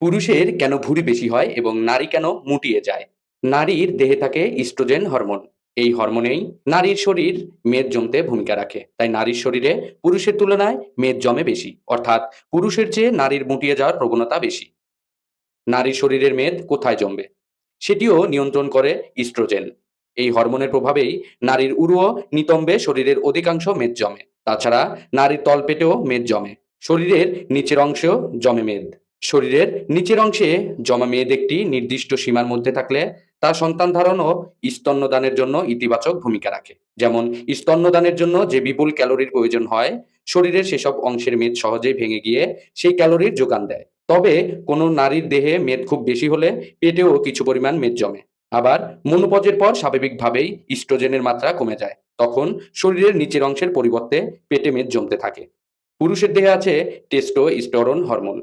পুরুষের কেন ভুঁড়ি বেশি হয় এবং নারী কেন মুটিয়ে যায়? নারীর দেহে থাকে ইস্ট্রোজেন হরমোন। এই হরমোনেই নারীর শরীর মেদ জমতে ভূমিকা রাখে। তাই নারীর শরীরে পুরুষের তুলনায় মেদ জমে বেশি। অর্থাৎ পুরুষের চেয়ে নারীর মুটিয়ে যাওয়ার প্রবণতা বেশি। নারীর শরীরের মেদ কোথায় জমবে? সেটিও নিয়ন্ত্রণ করে ইস্ট্রোজেন। এই হরমোনের প্রভাবেই নারীর উরু নিতম্বে শরীরের অধিকাংশ মেদ জমে। তাছাড়া নারীর তলপেটেও মেদ জমে। শরীরের নিচের অংশেও জমে মেদ। শরীরের নিচের অংশে জমা মেদ একটি নির্দিষ্ট সীমার মধ্যে থাকলে তার সন্তান ধারণ ও স্তন্যদানের জন্য ইতিবাচক ভূমিকা রাখে। যেমন, স্তন্যদানের জন্য যে বিপুল ক্যালোরির প্রয়োজন হয়, শরীরের সেসব অংশের মেদ সহজেই ভেঙে গিয়ে সেই ক্যালোরির যোগান দেয়। তবে কোনো নারীর দেহে মেদ খুব বেশি হলে পেটেও কিছু পরিমাণ মেদ জমে। আবার মনোপজের পর স্বাভাবিকভাবেই ইস্ট্রোজেনের মাত্রা কমে যায়। তখন শরীরের নিচের অংশের পরিবর্তে পেটে মেদ জমতে থাকে। পুরুষের দেহে আছে টেস্টোস্টেরন হরমোন।